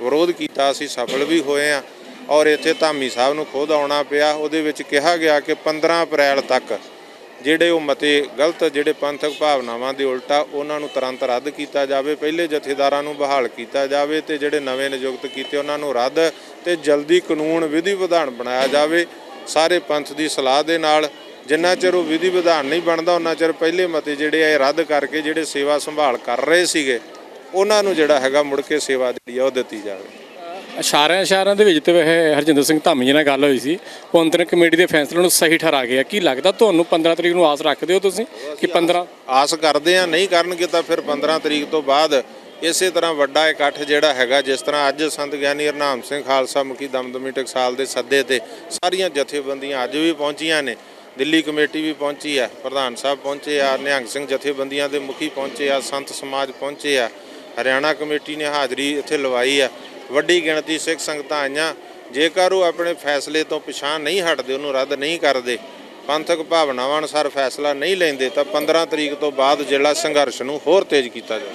ਵਿਰੋਧ ਕੀਤਾ, ਅਸੀਂ ਸਫਲ ਵੀ ਹੋਏ ਆ ਔਰ ਇੱਥੇ ਧਾਮੀ ਸਾਹਿਬ ਨੂੰ ਖੁਦ ਆਉਣਾ ਪਿਆ। ਉਹਦੇ ਵਿੱਚ ਕਿਹਾ ਗਿਆ ਕਿ 15 ਅਪ੍ਰੈਲ ਤੱਕ ਜਿਹੜੇ ਉਹ ਮਤੇ ਗਲਤ, ਜਿਹੜੇ ਪੰਥਕ ਭਾਵਨਾਵਾਂ ਦੇ ਉਲਟਾ ਉਹਨਾਂ ਨੂੰ ਤੁਰੰਤ ਰੱਦ ਕੀਤਾ ਜਾਵੇ, ਪਹਿਲੇ ਜਥੇਦਾਰਾਂ ਨੂੰ ਬਹਾਲ ਕੀਤਾ ਜਾਵੇ ਤੇ ਜਿਹੜੇ ਨਵੇਂ ਨਿਯੁਕਤ ਕੀਤੇ ਉਹਨਾਂ ਨੂੰ ਰੱਦ ਤੇ ਜਲਦੀ ਕਾਨੂੰਨ, ਵਿਧੀ ਵਿਧਾਨ ਬਣਾਇਆ ਜਾਵੇ। ਸਾਰੇ ਪੰਥ ਦੀ ਸਲਾਹ ਦੇ ਨਾਲ ਜਿੰਨਾ ਚਿਰ ਉਹ ਵਿਧੀ ਵਿਧਾਨ ਨਹੀਂ ਬਣਦਾ, ਉਹਨਾਂ ਚਿਰ ਪਹਿਲੇ ਮਤੇ ਜਿਹੜੇ ਆ ਰੱਦ ਕਰਕੇ ਜਿਹੜੇ ਸੇਵਾ ਸੰਭਾਲ ਕਰ ਰਹੇ ਸੀਗੇ ਉਹਨਾਂ ਨੂੰ ਜਿਹੜਾ ਹੈਗਾ ਮੁੜ ਕੇ ਸੇਵਾ ਜਿਹੜੀ ਆ ਉਹ ਦਿੱਤੀ ਜਾਵੇ। ਇਸ਼ਾਰਿਆਂ ਇਸ਼ਾਰਿਆਂ ਦੇ ਵਿੱਚ ਤੇ ਵੈਸੇ ਹਰਜਿੰਦਰ ਸਿੰਘ ਧਾਮੀ ਜੀ ਨਾਲ ਗੱਲ ਹੋਈ ਸੀ। ਉਹ ਕਮੇਟੀ ਦੇ ਫੈਸਲੇ ਨੂੰ ਸਹੀ ਠਹਿਰਾ ਗਿਆ ਕੀ ਲੱਗਦਾ ਤੁਹਾਨੂੰ 15 ਤਰੀਕ ਨੂੰ ਆਸ ਰੱਖਦੇ ਹੋ ਤੁਸੀਂ ਕਿ 15 ਆਸ ਕਰਦੇ ਆ ਨਹੀਂ ਕਰਨਗੇ ਤਾਂ ਫਿਰ 15 ਤਰੀਕ ਤੋਂ ਬਾਅਦ ਇਸੇ ਤਰ੍ਹਾਂ ਵੱਡਾ ਇਕੱਠ ਜਿਹੜਾ ਹੈਗਾ ਜਿਸ ਤਰ੍ਹਾਂ ਅੱਜ ਸੰਤ ਗਿਆਨੀ ਹਰਨਾਮ ਸਿੰਘ ਖਾਲਸਾ ਮੁਖੀ ਦਮਦਮੀ ਟਕਸਾਲ ਦੇ ਸੱਦੇ ਤੇ ਸਾਰੀਆਂ ਜਥੇਬੰਦੀਆਂ ਅੱਜ ਵੀ ਪਹੁੰਚੀਆਂ ਨੇ। ਦਿੱਲੀ ਕਮੇਟੀ ਵੀ ਪਹੁੰਚੀ ਆ ਪ੍ਰਧਾਨ ਸਾਹਿਬ ਪਹੁੰਚੇ ਆ ਨਿਹੰਗ ਸਿੰਘ ਜਥੇਬੰਦੀਆਂ ਦੇ ਮੁਖੀ ਪਹੁੰਚੇ ਆ ਸੰਤ ਸਮਾਜ ਪਹੁੰਚੇ ਆ। ਹਰਿਆਣਾ ਕਮੇਟੀ ਨੇ ਹਾਜ਼ਰੀ ਇੱਥੇ ਲਵਾਈ ਆ। ਵੱਡੀ ਗਿਣਤੀ ਸਿੱਖ ਸੰਗਤਾਂ ਆਈਆਂ। ਜੇਕਰ ਉਹ ਆਪਣੇ ਫੈਸਲੇ ਤੋਂ ਪਿਛਾਂ ਨਹੀਂ ਹਟਦੇ, ਉਹਨੂੰ ਰੱਦ ਨਹੀਂ ਕਰਦੇ, ਪੰਥਕ ਭਾਵਨਾਵਾਂ ਅਨੁਸਾਰ ਫੈਸਲਾ ਨਹੀਂ ਲੈਂਦੇ, ਤਾਂ 15 ਤਰੀਕ ਤੋਂ ਬਾਅਦ ਜਿਹੜਾ ਸੰਘਰਸ਼ ਨੂੰ ਹੋਰ ਤੇਜ਼ ਕੀਤਾ ਜਾਵੇ।